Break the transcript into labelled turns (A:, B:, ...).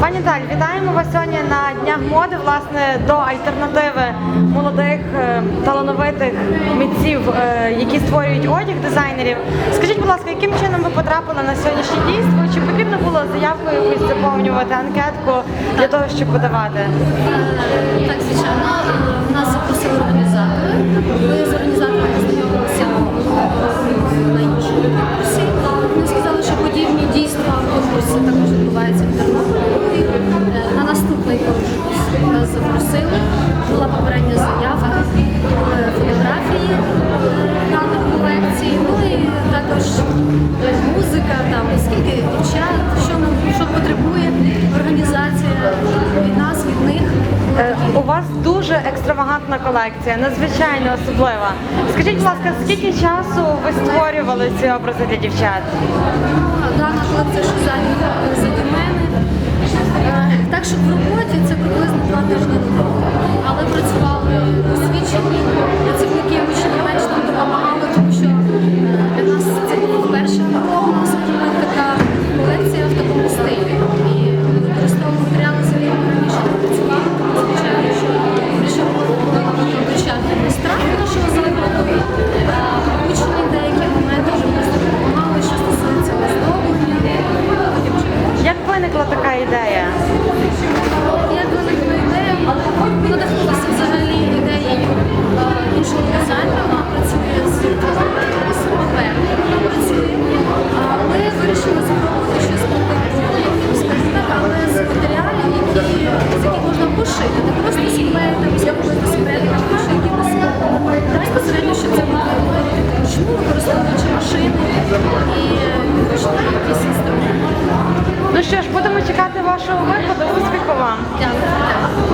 A: Пані Даль, вітаємо вас сьогодні на днях моди, власне, до альтернативи молодих е, талановитих митців, е, які створюють одяг дизайнерів. Скажіть, будь ласка, яким чином ви потрапили на сьогоднішнє дійство? Чи потрібно було заявкою якусь заповнювати анкетку для того, щоб подавати?
B: Так, звичайно, там скільки дівчат, що що потребує організація від нас, від них.
A: Е, У вас дуже екстравагантна колекція, надзвичайно особлива. Скажіть, будь ласка, скільки часу ви створювали ці образи для дівчат? Ідея?
B: як виникла ідея, надихнулася взагалі ідеєю е, іншого дизайнера, вона працює з папером, але вирішила спробувати щось скажімо, але з матеріалів, які, з яких можна пошити, не просто склеїти, зробити склеїти, пошити якимось безпосередньо, щоб це робити вручну, використовуючи машини і вручну якісь інструменти.
A: Ну що ж, будемо чекати вашого виходу. Успіху вам.
B: Дякую.